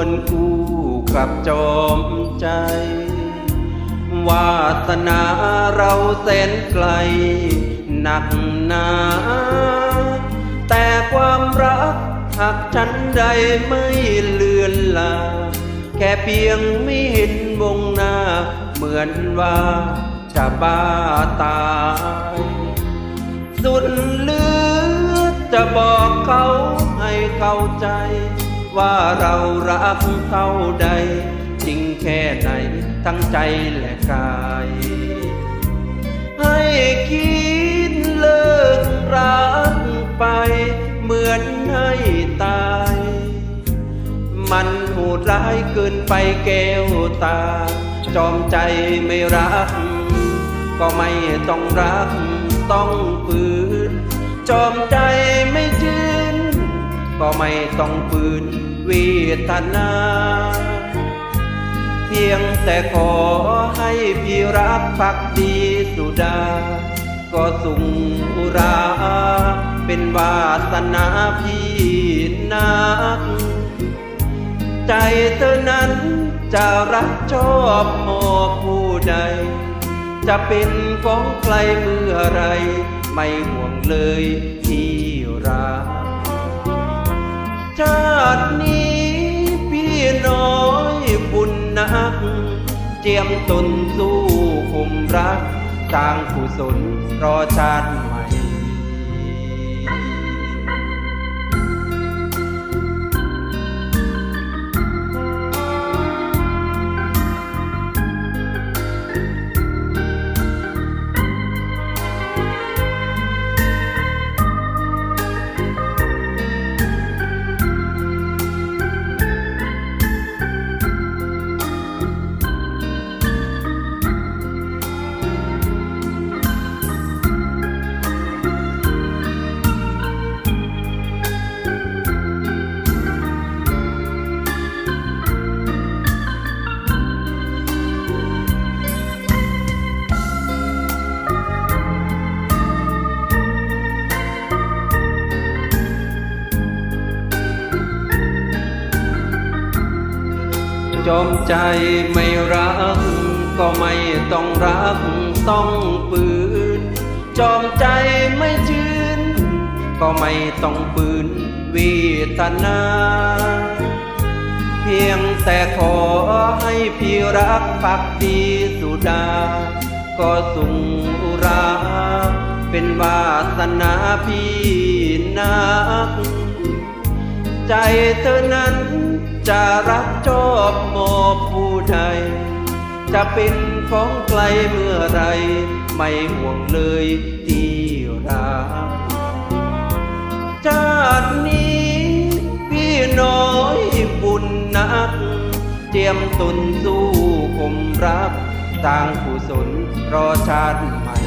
วนคู่กับจอมใจ วาสนาเราแสนไกลหนักหนาแต่ความรักหากฉันใดไม่เลือนลา แค่เพียงไม่เห็นวงหน้า เหมือนว่าจะบ้าตายสุดเลือจะบอกเขาให้เข้าใจ ว่าเรารักเท่าใด จริงแค่ไหนทั้งใจและกาย ให้คิดเลิกรักไป เหมือนให้ตาย มันโหดร้ายเกินไปแก้วตา จอมใจไม่รัก ก็ไม่ต้องรักต้องฝืนจอมใจไม่ ก็ไม่ต้องฝืนเวทนา เพียงแต่ขอให้พี่รักพักดีสุดา ก็สุงอุรา เป็นวาสนาพี่นัก ใจเธอนั้นจะรักชอบมอผู้ใด จะเป็นของใครเมื่อไร ไม่ห่วงเลยที่รัก ชาตินี้พี่น้อยบุญนัก เจียมตนสู้คุมรักสร้างกุศลรอชาติใหม่ จอมใจไม่รัก ก็ไม่ต้องรักต้องปืน จอมใจไม่จืน ก็ไม่ต้องปืนวีทนา เพียงแต่ขอให้พี่รักพักดีสุดา ก็สุงอุรา เป็นวาสนาพี่นัก ใจเธอนั้น จะรักชอบมอบผู้ใด จะเป็นของใครเมื่อไร ไม่ห่วงเลยที่รักชาตินี้พี่น้อยบุญนัก เจียมตนสู้คมรับสร้างกุศลรอชาติใหม่